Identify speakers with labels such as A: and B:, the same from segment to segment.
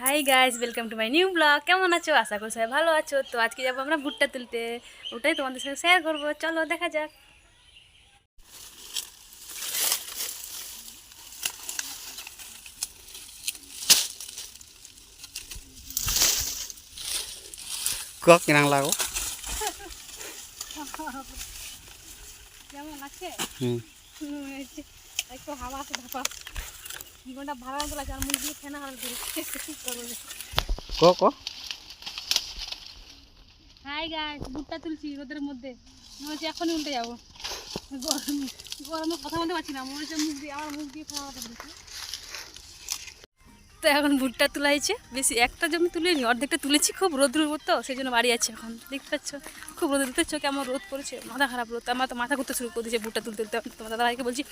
A: Hi guys welcome to my new blog কেমন আছো? আশা করি সবাই ভালো আছো। তো আজকে যাব আমরা ভুট্টা তুলতে। ওটাই তোমাদের সাথে শেয়ার করব। চলো দেখা যাক।
B: কক কিনাং লাগো।
A: কেমন আছে?
B: হুম।
A: একটু হাওয়া আছে ধাপা জীবনটা মতো লাগছে আর মুখ ফেনা হাল ধরে কি করব
B: ক ক?
A: হাই গাইস ভুট্টা তুলছি রোদের মধ্যে। মনে হচ্ছে এখনই উল্টে যাব। গরম গরমে কথা বলতে পারছি না। মনে হচ্ছে মুখ দিয়ে আমার মুখ দিয়ে খাওয়া কথা বলছে তো এখন ভুট্টা তোলা হয়েছে। বেশি একটা জমি তুলিনি অর্ধেকটা তুলেছি খুব রোদ তো সেই জন্য বাড়ি আছে এখন। দেখতে পাচ্ছ খুব রোদ দেখতে কেমন রোদ পড়েছে। মাথা খারাপ রোদ আমার তো মাথা ঘুরতে শুরু করে দিয়েছে ভুট্টা তুলতে তুলতে তোমার দাদা ভাইকে বলছি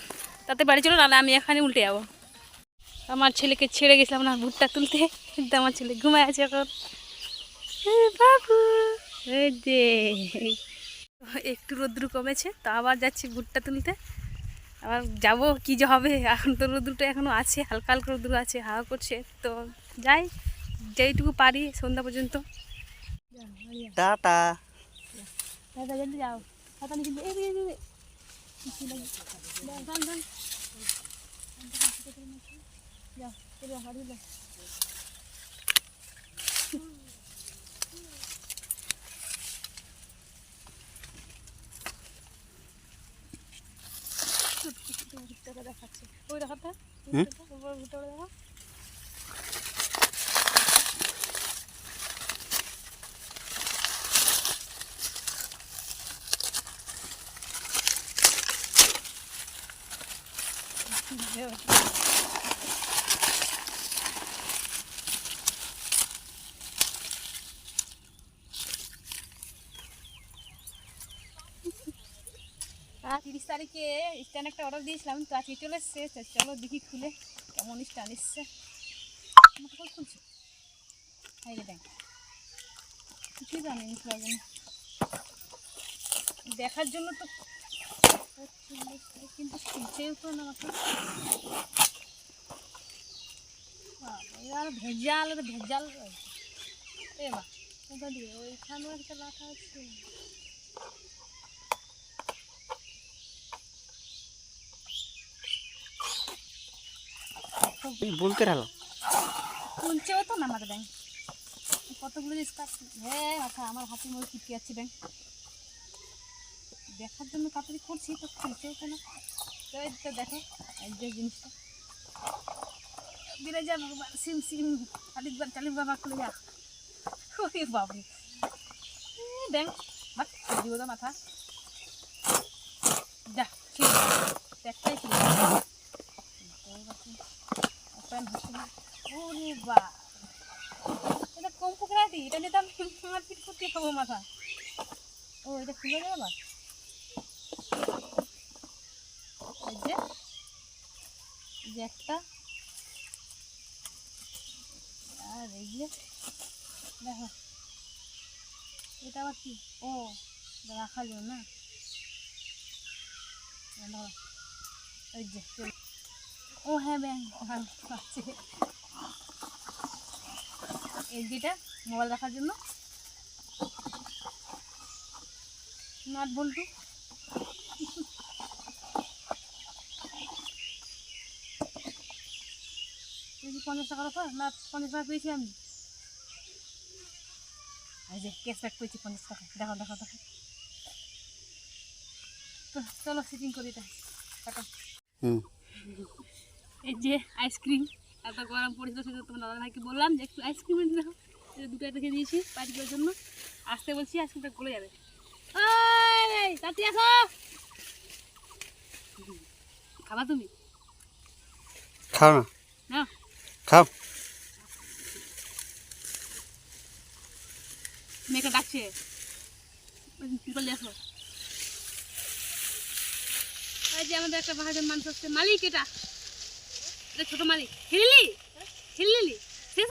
A: তাতে বাড়ি চলো নাহলে আমি এখানে উল্টে যাব। আমার ছেলেকে ছেড়ে গেছিলাম না ভুট্টা তুলতে। কিন্তু আমার ছেলে ঘুমায় আছে এখন। বাবু এই যে একটু রোদ্র কমেছে তো আবার যাচ্ছি ভুট্টা তুলতে। আবার যাব কি যে হবে? এখন তো রোদ্রুটা এখনও আছে হালকা হালকা রোদ্রু আছে হাওয়া করছে। তো যাই যেইটুকু পারি সন্ধ্যা পর্যন্ত।
B: টাটা।
A: যাও। কিন্তু এই এই, এই, এই। কি লাগে? দাও, দাও, দাও। যাও, চলে যাও, বাড়ি যাও। ভুট্টাটা দেখাচ্ছে ওই দেখাতে
B: হুম?
A: উপর ভুট্টাটা দেখো আর তিরিশ তারিখে স্ট্যান্ড একটা অর্ডার দিয়েছিলাম, তো আজকে চলে এসছে চলো দেখি খুলে কেমন স্ট্যান্ড এসছে। আমাকে কখন খুলছে দেখ। কিছুই জানি প্রবলেম দেখার জন্য তো কিন্তু খুলছেও তো না আমাকে। আর ভেজাল রে ভেজাল রয়েছে। মা কোথা দিয়ে, ওইখানেও একটা লাঠা আছে।
B: বলতে রাখল
A: খুলছেও তো না আমাদের ব্যাংক কতগুলো স্কার্ট হ্যাঁ মাথা আমার হাতে মধ্যে চিপকে যাচ্ছে ব্যাংক দেখার জন্য কাতারি করছি, তো খুলছেও তো না। তো এই দেখো, এই যে জিনিসটা। বিরে যা ভগবান সিম সিম আলিকবার চালিক বাবা, খুলে যা। ওরে বাবরে ব্যাংক বাট দিব মাথা। যা, ঠিক একটাই ঠিক ওপেন হচ্ছে না ওরে বা এটা কম পুকুরাটি এটা নিয়ে তো আমি আমার পিঠ করতে খাব মাথা। ও, এটা খুলে দেবে আবার? এই যে একটা। আর এই যে, দেখো। এটা আবার কি? ও রাখার জন্য না? ওই যে ও হ্যাঁ ব্যাং আছে। এই যেটা, মোবাইল রাখার জন্য। নাট বল্টু। পঞ্চাশ টাকার অফার না পঞ্চাশ টাকা পেয়েছি আমি। এই যে ক্যাশব্যাক পেয়েছি পঞ্চাশ টাকা। দেখো দেখো দেখো। তো চলো সিটিং করি এটা টাটা। এই যে আইসক্রিম এত গরম পড়েছিল সেটা তোমার দাদা ভাইকে বললাম যে একটু আইসক্রিম এনে যে দুটো রেখে দিয়েছি জন্য। আসতে বলছি আইসক্রিমটা গলে যাবে। আসো। খাবা তুমি?
B: খাও না।
A: না?
B: খাও।
A: মেয়েকে ডাকছে। আসো। যে আমাদের একটা বাহাদুর মানুষ আসছে মালিক এটা। এটা ছোট মালিক। খেলিলি খেললি শেষ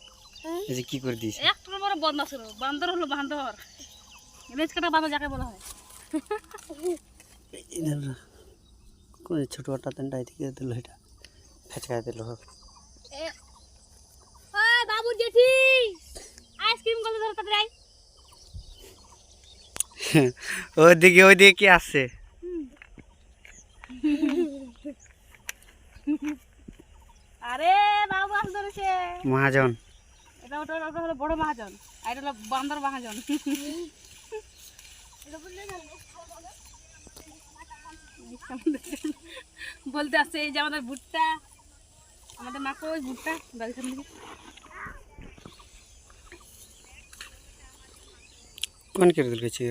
B: এই যে কি করে দিয়েছে?
A: একটা বড় বদমাস হলো বান্দর হলো বান্দর। লেজ কাটা বান্দর যাকে বলা হয়।
B: ছোট একটা তিনটা এদিকে দিল এটা। ফেচকা দিল।
A: বাবু জেঠি আইসক্রিম কত ধরে তাড়াতাড়ি আয়
B: ওইদিকে ওইদিকে কি আসছে
A: আরে বাবু আস ধরেছে
B: মহাজন।
A: এটা ওটা ওটা আর এটা বান্দর বলতে আসছে এই যে আমাদের ভুট্টা, আমাদের মাকে ওই ভুট্টা বাড়িখান থেকে।
B: কোন করে দিল কিছু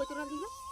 A: बचना दीजिए